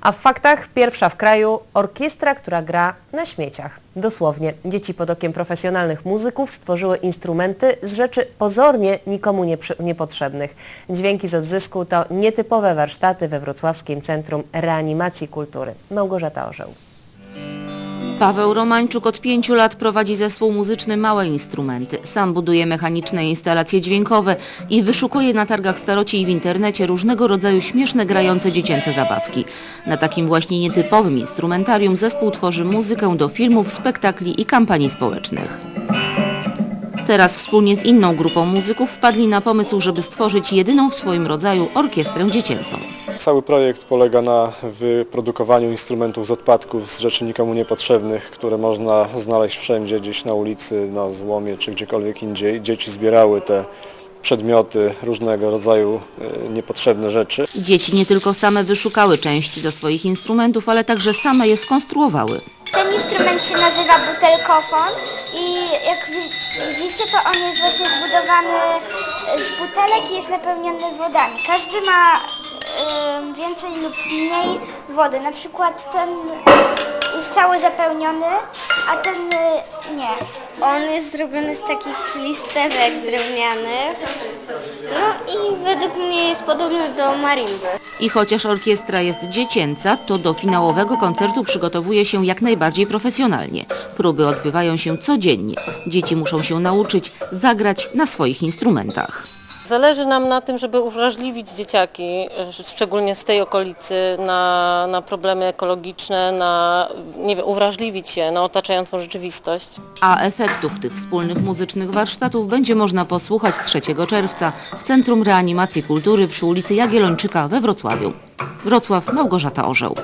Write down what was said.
A w faktach pierwsza w kraju orkiestra, która gra na śmieciach. Dosłownie, dzieci pod okiem profesjonalnych muzyków stworzyły instrumenty z rzeczy pozornie nikomu niepotrzebnych. Dźwięki z odzysku to nietypowe warsztaty we Wrocławskim Centrum Reanimacji Kultury. Małgorzata Orzeł. Paweł Romańczuk od pięciu lat prowadzi zespół muzyczny Małe Instrumenty. Sam buduje mechaniczne instalacje dźwiękowe i wyszukuje na targach staroci i w internecie różnego rodzaju śmieszne grające dziecięce zabawki. Na takim właśnie nietypowym instrumentarium zespół tworzy muzykę do filmów, spektakli i kampanii społecznych. Teraz wspólnie z inną grupą muzyków wpadli na pomysł, żeby stworzyć jedyną w swoim rodzaju orkiestrę dziecięcą. Cały projekt polega na wyprodukowaniu instrumentów z odpadków, z rzeczy nikomu niepotrzebnych, które można znaleźć wszędzie, gdzieś na ulicy, na złomie czy gdziekolwiek indziej. Dzieci zbierały te przedmioty, różnego rodzaju e, niepotrzebne rzeczy. Dzieci nie tylko same wyszukały części do swoich instrumentów, ale także same je skonstruowały. Ten instrument się nazywa butelkofon i jak wi- widzicie to on jest właśnie zbudowany z butelek i jest napełniony wodami. Każdy ma więcej lub mniej wody. Na przykład ten jest cały zapełniony, a ten y, nie. On jest zrobiony z takich listewek drewnianych. No i według mnie jest podobny do marimby. I chociaż orkiestra jest dziecięca, to do finałowego koncertu przygotowuje się jak najbardziej profesjonalnie. Próby odbywają się codziennie. Dzieci muszą się nauczyć zagrać na swoich instrumentach. Zależy nam na tym, żeby uwrażliwić dzieciaki, e, szczególnie z tej okolicy, na, na problemy ekologiczne, na nie wiem, uwrażliwić je na otaczającą rzeczywistość. A efektów tych wspólnych muzycznych warsztatów będzie można posłuchać 3 czerwca w Centrum Reanimacji Kultury przy ulicy Jagiellończyka we Wrocławiu. Wrocław, Małgorzata Orzeł.